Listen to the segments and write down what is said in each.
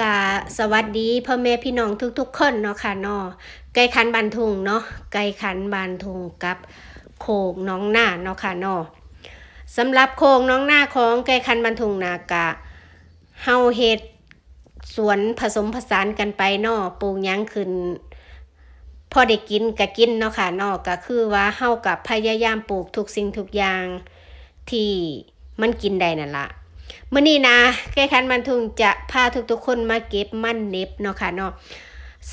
กาสวัสดีพ่อแม่พี่น้องทุกๆคนเนาะค่ะเนาะไก่ขันบานทุงเนาะไก่ขันบานทุงกับโคกน้องหน้าเนาะค่ะเนาะสำหรับโคกน้องหน้าของไก่ขันบานทุงนากะเฮาเฮ็ดสวนผสมผสานกันไปเนาะปลูกยังขึ้นพอได้กินก็กินเนาะค่ะเนาะก็คือว่าเฮากับพยายามปลูกทุกสิ่งทุกอย่างที่มันกินได้นั่นละ มื่อนี้นะแก้คันมันทุงจะพาทุกๆคนมาเก็บมันเน็บเนาะค่ะเนาะ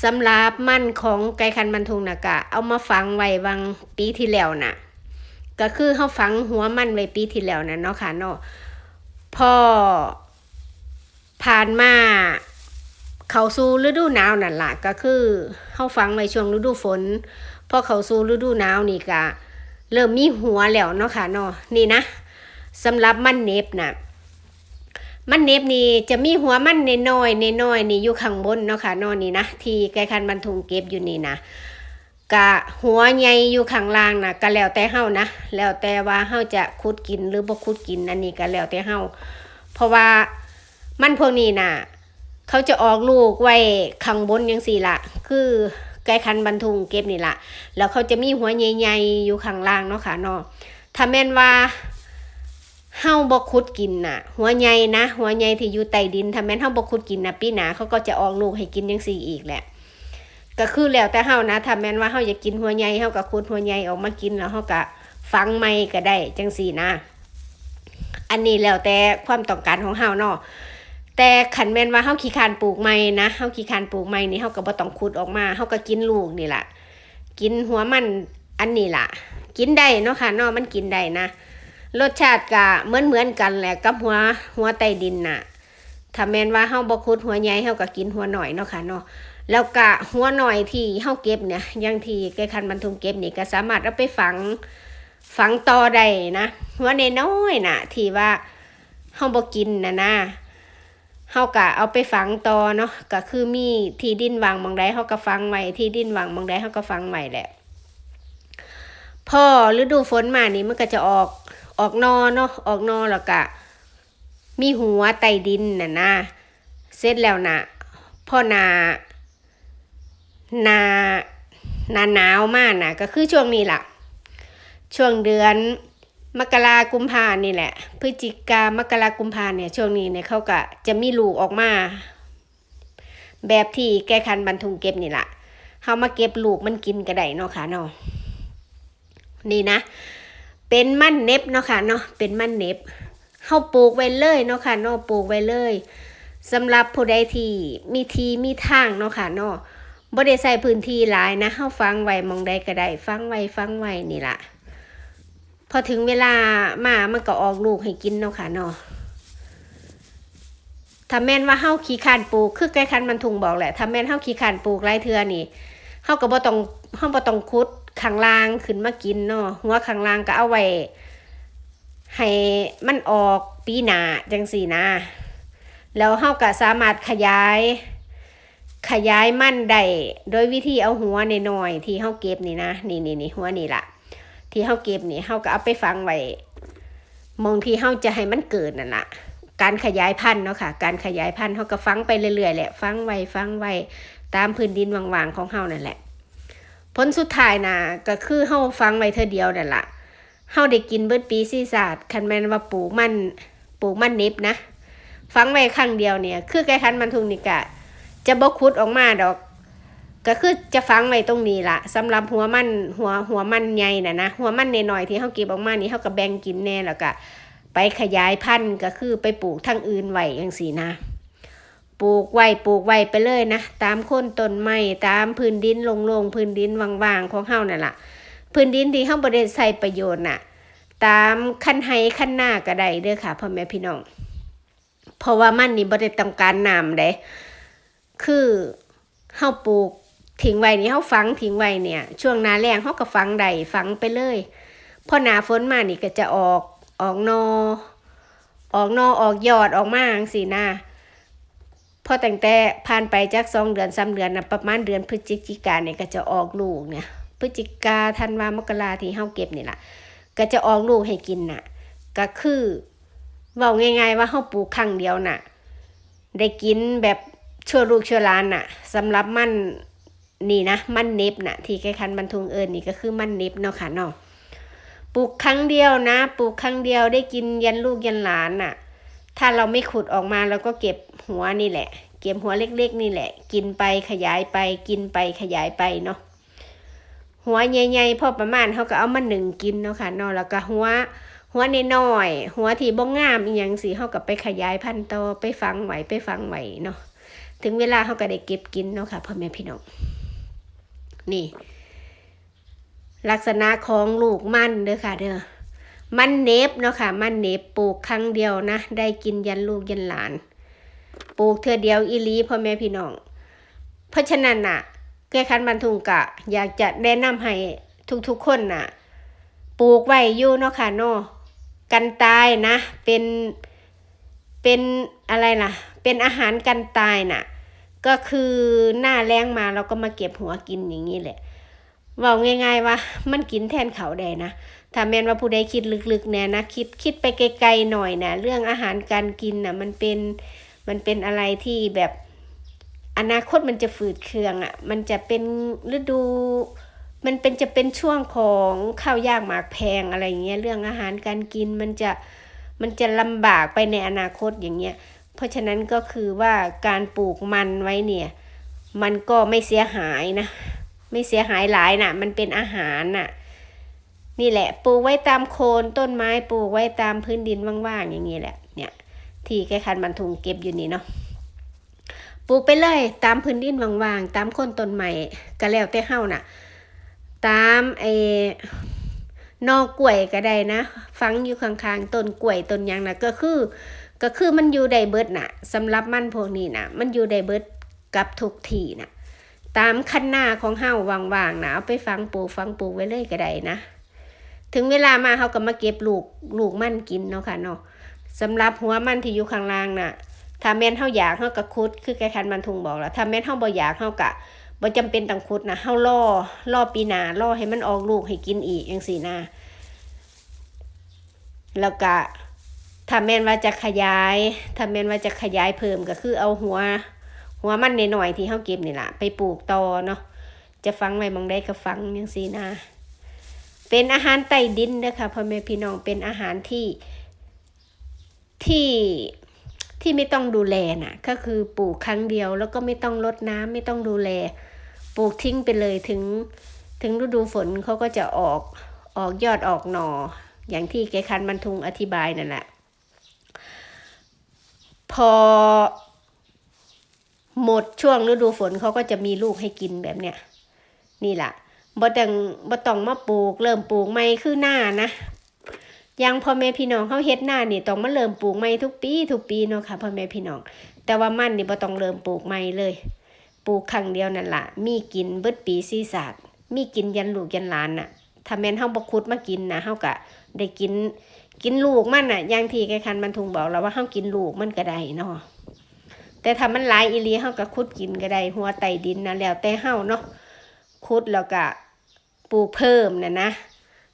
สำหรับมันของไก่คันมันทุงนะกะเอามาฝังไว้วังปีที่แล้วน่ะ ก็คือเขาฝังหัวมันไว้ปีที่แล้วน่ะเนาะค่ะเนาะพอผ่านมาเขาสู่ฤดูหนาวนั่นล่ะก็คือเขาฝังไว้ช่วงฤดูฝนพอเขาสู่ฤดูหนาวนี่ก็เริ่มมีหัวแล้วเนาะค่ะเนาะนี่นะสำหรับมันเน็บน่ะ มันเน็บนี่จะมีหัวมันน้อยๆน้อยนี่อยู่ข้างบนเนาะค่ะนอนนี่นะที่ไก่คันบรรทุงเก็บอยู่นี่นะกะหัวใหญ่อยู่ข้างล่างนะก็แล้วแต่เฮานะแล้วแต่ว่าเฮาจะขุดกินหรือบ่ขุดกินอันนี้ก็แล้วแต่เฮาเพราะว่ามันพวกนี้น่ะ เขาจะออกลูกไว้ข้างบนยังสี่ละคือไก่คันบรรทุงเก็บนี่ละแล้วเขาจะมีหัวใหญ่ๆอยู่ข้างล่างเนาะค่ะเนาะถ้าแม่นว่า เฮาบ่ขุดกินน่ะ หัวใหญ่นะ หัวใหญ่ที่อยู่ใต้ดินถ้าแม่นเฮาบ่ขุดกินน่ะปีหนาเขาก็จะออกลูกให้กินจังซี่อีกแหละก็คือแล้วแต่เฮานะถ้าแม่นว่าเฮาอยากกินหัวใหญ่เฮาก็ขุดหัวใหญ่ออกมากินแล้วเฮาก็ฝังใหม่ก็ได้จังซี่นะ อันนี้แล้วแต่ความต้องการของเฮาเนาะแต่ขันแม่นว่าเฮาขี้คานปลูกใหม่นะเฮาขี้คานปลูกใหม่นี่เฮาก็บ่ต้องขุดออกมาเฮาก็กินลูกนี่ล่ะ กินหัวมันอันนี้ล่ะ กินได้เนาะค่ะเนาะมันกินได้นะ รสชาติก็เหมือนเหมือนกันแหละกับหัวหัวใต้ดินน่ะถ้าแมนว่าเฮาบ่คุดหัวใหญ่เฮาก็กินหัวหน่อยเนาะค่ะเนาะแล้วก็หัวหน่อยที่เฮาเก็บเนี่ยอย่างที่แกคันบรรทุงเก็บนี่ก็สามารถเอาไปฝังฝังต่อได้นะหัวน้อยน่ะ ที่ว่าเฮาบ่กินน่ะนะเฮาก็เอาไปฝังต่อเนาะก็คือมีที่ดินวางหมองใดเฮาก็ฝังไว้ที่ดินวางหมองใดเฮาก็ฝังไว้แหละพอฤดูฝนมานี่มันก็จะออก ออกนอเนาะออกนอแล้วก็มีหัวไตดินน่ะนะเสร็จแล้วนะพ่อนานาหนาหนาวมากนะก็คือช่วงนี้ล่ะ ช่วงเดือนมกรากุมภานี่แหละ พฤศจิกามกรากุมภาเนี่ยช่วงนี้เนี่ยเขาก็จะมีลูกออกมา แบบที่แก้คันบรรทุงเก็บนี่แหละเขามาเก็บลูกมันกินก็ไดเนาะค่ะเนาะนี่นะ เป็นมันเน็บเนาะค่ะเนาะเป็นมันเน็บเฮาปลูกไว้เลยเนาะค่ะเนาะปลูกไว้เลยสำหรับผู้ใดที่มีทีมีทางเนาะค่ะเนาะบ่ได้ใส่พื้นที่หลายนะเฮาฟังไว้มองใดก็ได้ฟังไว้ฟังไว้นี่ล่ะพอถึงเวลามามันก็ออกลูกให้กินเนาะค่ะเนาะถ้าแม่นว่าเฮาขี้คานปลูกคือไก่คันมันทุงบอกแหละถ้าแม่นเฮาขี้คานปลูกหลายเทือนี่เฮาก็บ่ต้องเฮาบ่ต้องขุด ข้างล่างขึ้นมากินเนาะหัวข้างล่างก็เอาไว้ให้มันออกปีหนาจังสี่นะแล้วเฮาก็สามารถขยาย ขยายมันได้โดยวิธีเอาหัวในน้อยที่เฮาเก็บนี่นะนี่นี่นี่หัวนี่ละที่เฮาเก็บนี่เฮาก็เอาไปฝังไว้มองที่เฮาจะให้มันเกิดนั่นละการขยายพันธุ์เนาะค่ะ การขยายพันธุ์เฮาก็ฝังไปเรื่อยๆแหละฝังไว้ฝังไว้ตามพื้นดินว่างๆของเฮานั่นแหละ ผลสุดท้ายนะก็คือเฮาฟังไว้เธอเดียวนั่นล่ะเฮาได้กินเบิดปีซีศาสตร์คันแมนว่าปลูกมันปลูกมันน็บนะ ฟังไว้ครั้งเดียวเนี่ย คือไก่คันมันทุงนี่กะ จะบ่คุดออกมาดอก ก็คือจะฟังไว้ตรงนี้ล่ะสำหรับหัวมันหัวหัวมันใหญ่น่ะนะหัวมันนน้อยที่เฮาเก็บออกมานี่เฮาก็แบ่งกินแน่แล้วก็ไปขยายพันธุ์ก็คือไปปลูกทางอื่นไว้จังซี่นะ ปลูกไว้ปลูกไว้ไปเลยนะ ตามคนต้นไม้ตามพื้นดินโล่งๆพื้นดินว่างๆของเฮานั่นล่ะ พื้นดินที่เฮาบ่ได้ใส่ประโยชน์น่ะ ตามขั้นไห้ขั้นหน้าก็ได้เด้อค่ะพ่อแม่พี่น้อง เพราะว่ามันนี่บ่ได้ต้องการน้ำเด้คือเฮาปลูกทิ้งไว้นี่เฮาฝังทิ้งไว้เนี่ย ช่วงหน้าแล้งเฮาก็ฝังได้ฝังไปเลยพอหน้าฝนมานี่ก็จะออกออกนอ ออกนอออกยอดออกมาจังซี่นะ พอแต่งแต่ผ่านไปจากสองเดือนสามเดือนนะประมาณเดือนพฤศจิกาเนี่ยก็จะออกลูกเนี่ยพฤศจิกาธันวามกราที่เฮาเก็บนี่ละก็จะออกลูกให้กินน่ะ ก็คือเว้าง่าย ๆ ว่าเฮาปลูกครั้งเดียวน่ะ ได้กินแบบชั่วลูกชั่วหล้านน่ะสำหรับมันนี่นะมันเน็บน่ะ ที่ใกล้คันบรรทุงเอิญนี่ก็คือมันเน็บเนาะค่ะเนาะปลูกครั้งเดียวนะ ปลูกครั้งเดียวได้กินยันลูกยันหลานน่ะ ถ้าเราไม่ขุดออกมาเราก็เก็บหัวนี่แหละ เก็บหัวเล็กๆ นี่แหละ กินไปขยายไป กินไปขยายไปเนาะหัวใหญ่ๆพอประมาณเขาก็เอามาหนึ่งกินเนาะค่ะเนาะแล้วก็หัวหัวน้อย หัวที่บ้งงามอีหยังสิเขาก็ไปขยายพันธุ์โตไปฝังไหวไปฝังไหวเนาะถึงเวลาเขาก็ได้เก็บกินเนาะค่ะพ่อแม่พี่น้องนี่ ลักษณะของลูกมันเด้อค่ะเด้อ มันเนบเนาะค่ะ มันเนบปลูกครั้งเดียวนะ ได้กินยันลูกยันหลาน ปลูกเทื่อเดียวอีลีพ่อแม่พี่น้อง เพราะฉะนั้นน่ะ แก้คันบรรทุงกะ อยากจะแนะนำให้ทุกๆคนน่ะ ปลูกไว้อยู่เนาะค่ะเนาะกันตายนะ เป็นเป็นอะไรล่ะ เป็นอาหารกันตายน่ะ ก็คือหน้าแรงมาเราก็มาเก็บหัวกินอย่างนี้แหละว่าง่าย ๆว่ามันกินแทนเขาได้นะ ถ้าแม่นว่าผู้ใดคิดลึกๆแน่นะคิดคิดไปไกลๆหน่อยนะเรื่องอาหารการกินน่ะมันเป็นมันเป็นอะไรที่แบบอนาคตมันจะฝืดเคืองอะ่ะ มันจะเป็นฤดู มันเป็นจะเป็นช่วงของข้าวยากหมากแพงอะไรเงี้ยเรื่องอาหารการกินมันจะมันจะลำบากไปในอนาคตอย่างเงี้ย เพราะฉะนั้นก็คือว่าการปลูกมันไว้เนี่ย มันก็ไม่เสียหายนะ ไม่เสียหายหลายนะมันเป็นอาหารน่ะ นี่แหละปลูกไว้ตามโคนต้นไม้ปลูกไว้ตามพื้นดินว่างๆอย่างนี้แหละ เนี่ย ที่แกคันบรรทุงเก็บอยู่นี่เนาะปลูกไปเลยตามพื้นดินว่างๆ ตามโคนต้นไม้ก็แล้วแต่เฮาน่ะ ตามไอ้นอกกล้วยก็ได้นะ ฟังอยู่ข้างๆต้นกล้วยต้นยังนะก็คือ ก็คือมันอยู่ได้เบิดน่ะสำหรับมันพวกนี้น่ะ มันอยู่ได้เบิดกับทุกที่น่ะ ตามคันหน้าของเฮาว่างๆนะเอาไปฟังปลูกฟังปลูกไว้เลยก็ได้นะ ถึงเวลามาเฮาก็มาเก็บลูกลูกมันกินเนาะค่ะเนาะสำหรับหัวมันที่อยู่ข้างล่างน่ะ ถ้าแม่นเฮาอยากเฮาก็คุด คือแกคันมันทุงบอกแล้วถ้าแม่นเฮาบ่อยากเฮาก็บ่จำเป็นต้องคุดนะเฮาล่อล่อปีหน้าล่อให้มันออกลูกให้กินอีกจังซี่นะแล้วก็ถ้าแม่นว่าจะขยาย ถ้าแม่นว่าจะขยายเพิ่มก็คือเอาหัว หัวมันหน่อยที่เฮาเก็บนี่ล่ะ ไปปลูกต่อเนาะจะฟังไว้มองได้ก็ฟังจังซี่นะ เป็นอาหารใต้ดินนะคะพ่อแม่พี่น้องเป็นอาหารที่ที่ที่ไม่ต้องดูแลน่ะ ก็คือปลูกครั้งเดียว แล้วก็ไม่ต้องรดน้ำไม่ต้องดูแล ปลูกทิ้งไปเลยถึง ถึงฤดูฝนเขาก็จะออกออกยอดออกหนออย่างที่แกคันบรรทุงอธิบายนั่นแหละพอ หมดช่วงฤดูฝนเขาก็จะมีลูกให้กินแบบเนี้ยนี่แหละ บ่ต้องบ่ต้องมาปลูก เริ่มปลูกใหม่คือหน้านะยังพ่อแม่พี่น้องเขาเฮ็ดหน้านี่ต้องมาเริ่มปลูกใหม่ทุกปีทุกปีเนาะค่ะพ่อแม่พี่น้อง แต่ว่ามันนี่บ่ต้องเริ่มปลูกใหม่เลย ปลูกครั้งเดียวนั่นล่ะมีกินเบิดปีซีศาสตร์มีกินยันลูกยันหลานน่ะถ้าแม่นเฮาบ่ขุดมากินนะเฮาก็ได้กินกินลูกมันน่ะอย่างที่แกคันมันทุงบอกแล้วว่าเฮากินลูกมันก็ได้เนาะแต่ถ้ามันหลายอีหลีเฮาก็ขุดกินก็ได้หัวใต้ดินนะแล้วแต่เฮาเนาะขุดแล้วก็ ปลูกเพิ่มน่ะนะ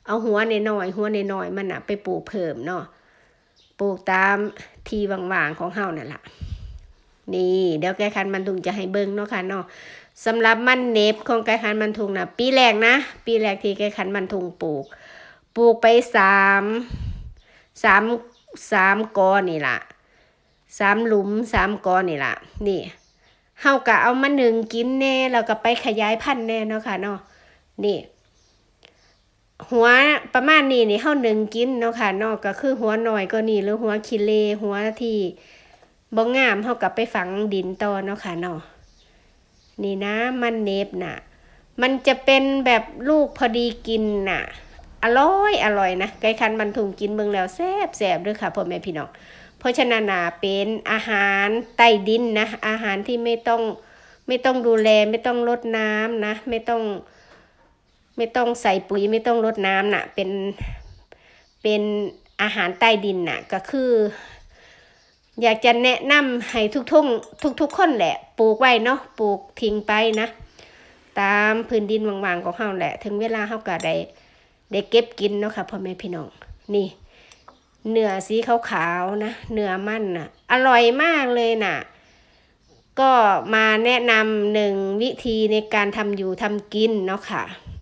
เอาหัวในน้อย หัวในน้อยมันน่ะไปปลูกเพิ่มเนาะปลูกตามที่ว่างๆของเฮานั่นล่ะนี่เดี๋ยวแกคันมันทุงจะให้เบิ่งเนาะค่ะเนาะสำหรับมันเน็บของแกคันมันทุงนะปีแรกนะปีแรกที่แกคันมันทุงปลูก ปลูกไปสามสามสามกอนี่ล่ะสามหลุมสามกอนี่ล่ะนี่เฮากะเอามาหนึ่งกินแน่แล้วก็ไปขยายพันธุ์แน่เนาะค่ะเนาะนี่ หัวประมาณนี้นี่เฮาหนึ่งกินเนาะค่ะนาะก็คือหัวหน่อยก็นี่หรือหัวคิเลหัวที่บ่งามเฮากับไปฝังดินต่อเนาะค่ะเนาะนี่นะมันเนบน่ะ มันจะเป็นแบบลูกพอดีกินน่ะ อร่อยอร่อยนะไก่คันมันถุงกินเบิ่งแล้วแซ่บแซ่บด้วยค่ะพ่อแม่พี่น้องเพราะฉะนั้นน่ะเป็นอาหารใต้ดินนะอาหารที่ไม่ต้องไม่ต้องดูแลไม่ต้องรดน้ำนะ ไม่ต้อง ไม่ต้องใส่ปุ๋ยไม่ต้องรดน้ำน่ะ เป็นเป็นอาหารใต้ดินน่ะ ก็คือ อยากจะแนะนำให้ทุกทุกทุกทุกคนแหละ ปลูกไว้เนาะปลูกทิ้งไปนะ ตามพื้นดินว่างๆของเฮาแหละ ถึงเวลาเฮาก็ได้ได้เก็บกินเนาะค่ะพ่อแม่พี่น้องนี่เนื้อสีขาวๆนะเนื้อมันน่ะ อร่อยมากเลยน่ะ ก็มาแนะนำหนึ่งวิธีในการทำอยู่ทำกินเนาะค่ะ